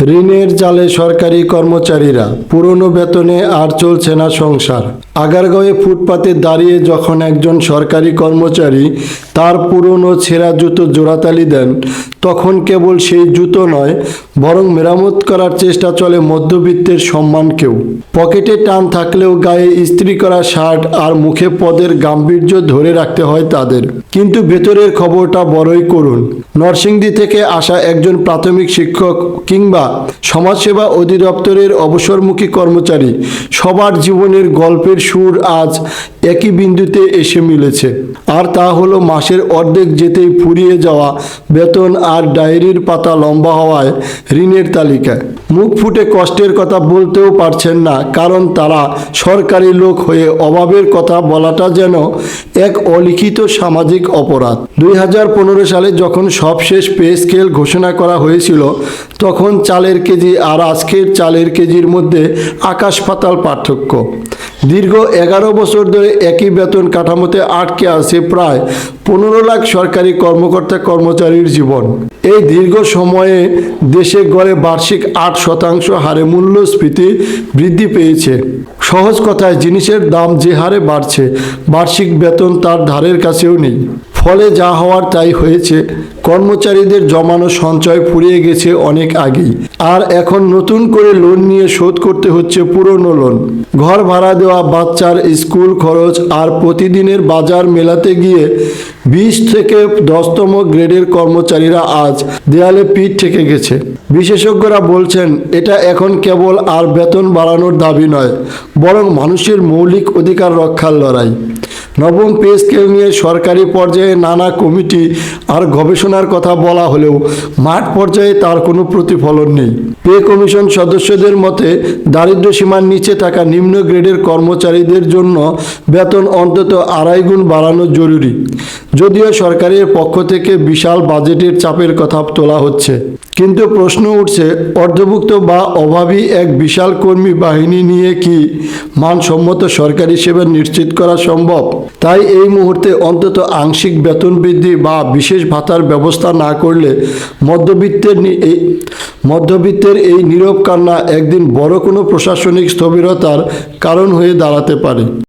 ঋণের জালে সরকারি কর্মচারীরা পুরনো বেতনে আর চলছে না সংসার। আগারগাঁওয়ে ফুটপাতে দাঁড়িয়ে যখন একজন সরকারি কর্মচারী তার পুরনো ছেঁড়া জুতো জোড়াতালি দেন, তখন কেবল সেই জুতো নয়, বরং মেরামত করার চেষ্টা চলে মধ্যবিত্তের সম্মানকেও। পকেটে টান থাকলেও গায়ে ইস্ত্রি করা শার্ট আর মুখে পদের গাম্ভীর্য ধরে রাখতে হয় তাদের। কিন্তু ভেতরের খবরটা বড়ই করুন নরসিংদী থেকে আসা একজন প্রাথমিক শিক্ষক কিংবা সমাজসেবা অধিদপ্তরের অবসরমুখী কর্মচারী। সবার জীবনের গল্পের সুর আজ একই বিন্দুতে এসে মিলেছে। আর তা হলো মাসের অর্ধেক যেতেই ফুরিয়ে যাওয়া বেতন আর ডায়েরির পাতা লম্বা হওয়ায় ঋণের তালিকা মুখ ফুটে কষ্টের কথা বলতেও পারছেন না, কারণ তারা সরকারি লোক হয়ে অভাবের কথা বলাটা যেন এক অলিখিত সামাজিক অপরাধ। দুই হাজার পনেরো সালে যখন সবশেষ পে স্কেল ঘোষণা করা হয়েছিল, তখন চালের কেজি আর আজকের চালের কেজির মধ্যে আকাশ পাতাল পার্থক্য। দীর্ঘ এগারো বছর ধরে একই বেতন কাঠামোতে আটকে আছে প্রায় পনেরো লাখ সরকারি কর্মকর্তা কর্মচারীর জীবন। এই দীর্ঘ সময়ে দেশে গড়ে বার্ষিক আট শতাংশ হারে মূল্যস্ফীতি বৃদ্ধি পেয়েছে। সহজ কথায় জিনিসের দাম যে হারে বাড়ছে, বার্ষিক বেতন তার ধারের কাছেও নেই। ফলে যা হওয়ার তাই হয়েছে। কর্মচারীদের জমানো সঞ্চয় ফুরিয়ে গেছে অনেক আগেই। আর এখন নতুন করে লোন নিয়ে শোধ করতে হচ্ছে পুরনো লোন। ঘর ভাড়া দেওয়া, বাচ্চার স্কুল খরচ আর প্রতিদিনের বাজার মেলাতে গিয়ে বিশ থেকে দশতম গ্রেডের কর্মচারীরা আজ দেয়ালে পিঠ থেকে গেছে। বিশেষজ্ঞরা বলছেন, এটা এখন কেবল আর বেতন বাড়ানোর দাবি নয়, বরং মানুষের মৌলিক অধিকার রক্ষার লড়াই। নবম পে স্কেল নিয়ে সরকারি পর্যায়ে নানা কমিটি আর গবেষণার কথা বলা হলেও মাঠ পর্যায়ে তার কোনো প্রতিফলন নেই। পে কমিশন সদস্যদের মতে দারিদ্র্য সীমার নিচে থাকা নিম্ন গ্রেডের কর্মচারীদের জন্য বেতন অন্তত আড়াই গুণ বাড়ানো জরুরি। যদিও সরকারের পক্ষ থেকে বিশাল বাজেটের চাপের কথা তোলা হচ্ছে। কিন্তু প্রশ্ন উঠছে, অর্ধভুক্ত বা অভাবী এক বিশাল কর্মী বাহিনী নিয়ে কি মানসম্মত সরকারি সেবা নিশ্চিত করা সম্ভব? তাই এই মুহূর্তে অন্তত আংশিক বেতন বৃদ্ধি বা বিশেষ ভাতার ব্যবস্থা না করলে মধ্যবিত্তের এই মধ্যবিত্তের এই নীরব কান্না একদিন বড় কোনো প্রশাসনিক স্থবিরতার কারণ হয়ে দাঁড়াতে পারে।